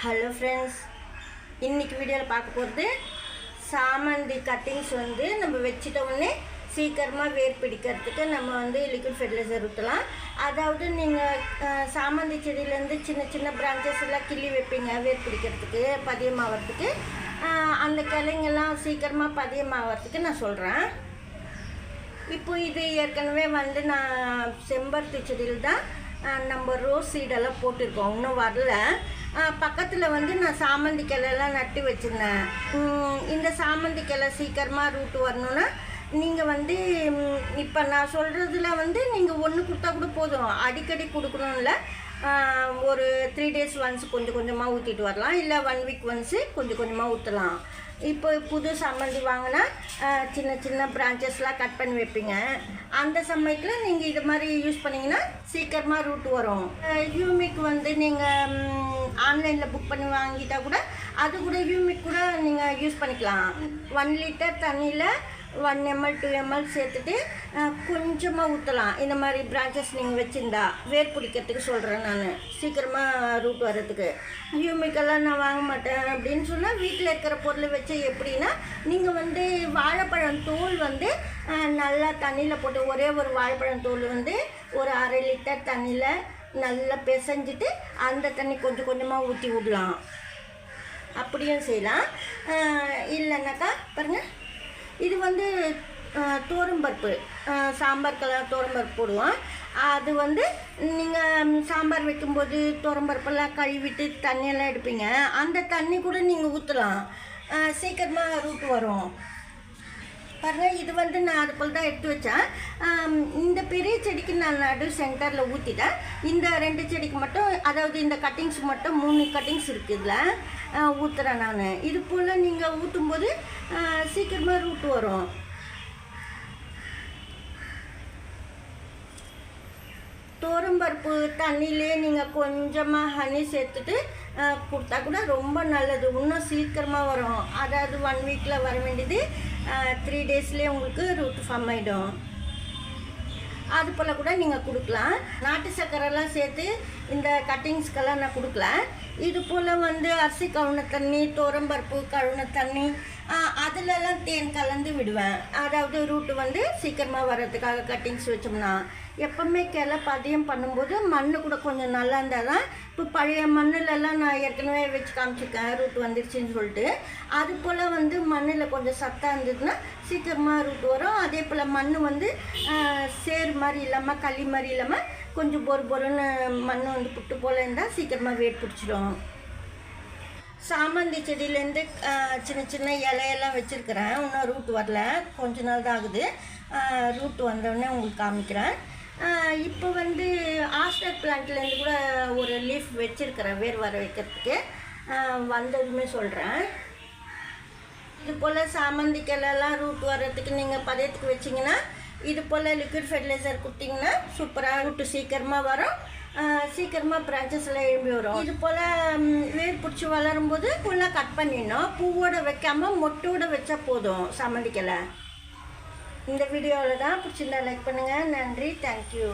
Hello friends இன்றைக்கி வீடியோவில் பார்க்க போகிறது சாமந்தி கட்டிங்ஸ் வந்து நம்ம வச்சிட்ட உடனே சீக்கிரமாக வேர் பிடிக்கிறதுக்கு நம்ம வந்து லிக்விட் ஃபெர்டிலைசர் ஊற்றலாம் அதாவது நீங்கள் சாமந்தி செடியிலேருந்து சின்ன சின்ன பிரான்ச்சஸ் எல்லாம் கிள்ளி வைப்பீங்க வேர் பிடிக்கிறதுக்கு பதியமாகறதுக்கு அந்த கிளைங்கெல்லாம் சீக்கிரமாக பதியமாகறதுக்கு நான் சொல்கிறேன் இப்போ இது ஏற்கனவே வந்து நான் செம்பருத்தி செடியில் தான் நம்ம ரோஸ் சீடெல்லாம் போட்டிருக்கோம். இன்னும் வரல. பக்கத்தில் வந்து நான் சாமந்தி கிளையெல்லாம் நட்டு வச்சுருந்தேன். இந்த சாமந்தி கிளை சீக்கிரமாக ரூட்டு வரணும்னா நீங்கள் வந்து இப்போ நான் சொல்கிறதுல வந்து நீங்கள் ஒன்று கொடுத்தா கூட போதும். அடிக்கடி கொடுக்கணும்ல. ஒரு த்ரீ டேஸ் ஒன்ஸ் கொஞ்சம் கொஞ்சமாக ஊற்றிட்டு வரலாம். இல்லை ஒன் வீக் ஒன்ஸு கொஞ்சம் கொஞ்சமாக ஊற்றலாம் இப்போ புது சம்மந்தி வாங்கினா சின்ன சின்ன பிரான்ச்சஸ்லாம் கட் பண்ணி வைப்பீங்க. அந்த சமயத்தில் நீங்கள் இது மாதிரி யூஸ் பண்ணிங்கன்னா சீக்கிரமாக ரூட் வரும். யூமிக் வந்து நீங்கள் ஆன்லைனில் புக் பண்ணி வாங்கிட்டா கூட அது கூட யூமிக் கூட நீங்கள் யூஸ் பண்ணிக்கலாம். ஒன் லிட்டர் தண்ணியில் ஒன் எம்எல் டூ எம்எல் சேர்த்துட்டு கொஞ்சமாக ஊற்றலாம் இந்த மாதிரி பிரான்ச்சஸ் நீங்கள் வச்சுருந்தா வேர் பிடிக்கிறதுக்கு சொல்கிறேன் நான். சீக்கிரமாக ரூட் வர்றதுக்கு. ஹியூமிக்கெல்லாம் நான் வாங்க மாட்டேன் அப்படின்னு சொன்னால் வீட்டில் இருக்கிற பொருளை வச்சு எப்படின்னா நீங்கள் வந்து வாழைப்பழம் தோல் வந்து நல்லா தண்ணியில் போட்டு ஒரே ஒரு வாழைப்பழம் தோல் வந்து ஒரு அரை லிட்டர் தண்ணியில் நல்லா பிசைஞ்சிட்டு அந்த தண்ணி கொஞ்சம் கொஞ்சமாக ஊற்றி விடலாம். அப்படியும் செய்யலாம். இல்லைன்னாக்கா பாருங்கள் இது வந்து அஹ், தோரம்பருப்பு அஹ், சாம்பாருக்கெல்லாம் தோரம்பருப்பு போடுவோம். அது வந்து நீங்கள் சாம்பார் வைக்கும்போது தோரம்பருப்பெல்லாம் கழுவிட்டு தண்ணியெல்லாம் எடுப்பீங்க. அந்த தண்ணி கூட நீங்கள் ஊற்றலாம் சீக்கிரமாக ரூட் வரும். பாருங்கள் இது வந்து நான் அது போல் தான் எடுத்து வச்சேன். இந்த பெரிய செடிக்கு நான் நடு சென்டரில் ஊற்றிட்டேன் இந்த ரெண்டு செடிக்கு மட்டும் அதாவது இந்த கட்டிங்ஸ் மட்டும் மூணு கட்டிங்ஸ் இருக்குதுல ஊற்றுறேன் நான். இது போல் நீங்கள் ஊற்றும்போது சீக்கிரமாக ரூட் வரும். தோரம்பருப்பு தண்ணியிலே நீங்கள் கொஞ்சமாக ஹனி சேர்த்துட்டு கொடுத்தா கூட ரொம்ப நல்லது. இன்னும் சீக்கிரமாக வரும். அதாவது ஒன் வீக்கில் வர வேண்டியது த்ரீ டேஸ்லேயே உங்களுக்கு ரூட் ஃபார்ம் ஆகிடும் அது போல் கூட நீங்கள் கொடுக்கலாம். நாட்டு சர்க்கரைலாம் சேர்த்து இந்த கட்டிங்ஸ்க்கெல்லாம் நான் கொடுக்கல. இது போல் வந்து அரிசி கவுன தண்ணி தோரம்பருப்பு கழுவுன தண்ணி அதிலெல்லாம் தேன் கலந்து விடுவேன். அதாவது ரூட்டு வந்து சீக்கிரமாக வர்றதுக்காக கட்டிங்ஸ் வச்சோம்னா எப்போவுமே கிளை பதியம் பண்ணும்போது மண் கூட கொஞ்சம் நல்லா இருந்தால் தான் இப்போ பழைய மண்ணுலலாம் நான் ஏற்கனவே வச்சு காமிச்சிருக்கேன் ரூட் வந்துருச்சுன்னு சொல்லிட்டு. அது போல் வந்து மண்ணில் கொஞ்சம் சத்தாக இருந்ததுன்னா சீக்கிரமாக ரூட் வரும். அதே போல் மண் வந்து சேர் சேறு மாதிரி இல்லாமல் களி மாதிரி இல்லாமல் கொஞ்சம் பொறு பொருன்னு மண் வந்து புட்டு போல் இருந்தால் சீக்கிரமாக வேட் பிடிச்சிடும். சாமந்தி செடியிலேருந்து சின்ன சின்ன இலையெல்லாம் வச்சுருக்கிறேன். இன்னும் ரூட் வரல. கொஞ்ச நாள் தான் ஆகுது. ரூட் வந்தோடனே உங்களுக்கு காமிக்கிறேன். இப்போ வந்து ஆஸ்டர் பிளான்ட்லேருந்து கூட ஒரு லீஃப் வச்சுருக்கிறேன் வேர் வர வைக்கிறதுக்கு வந்ததுமே சொல்கிறேன் இது போல் சாமந்தி கிளையெல்லாம் ரூட் வர்றதுக்கு நீங்கள் பதயத்துக்கு வச்சிங்கன்னா இது போல் லிக்விட் ஃபெர்டிலைசர் கொடுத்தீங்கன்னா சூப்பராக ரூட்டு சீக்கிரமாக வரும். சீக்கிரமாக பிரான்ச்சஸ்லாம் எழும்பி வரும். இது போல் வேர் பிடிச்சி வளரும்போது ஃபுல்லாக கட் பண்ணிடணும். பூவோட வைக்காமல் மொட்டோட வச்சா போதும். சாமந்தி இந்த வீடியோவில் தான் பிடிச்சிருந்தா லைக் பண்ணுங்கள் நன்றி. தேங்க்யூ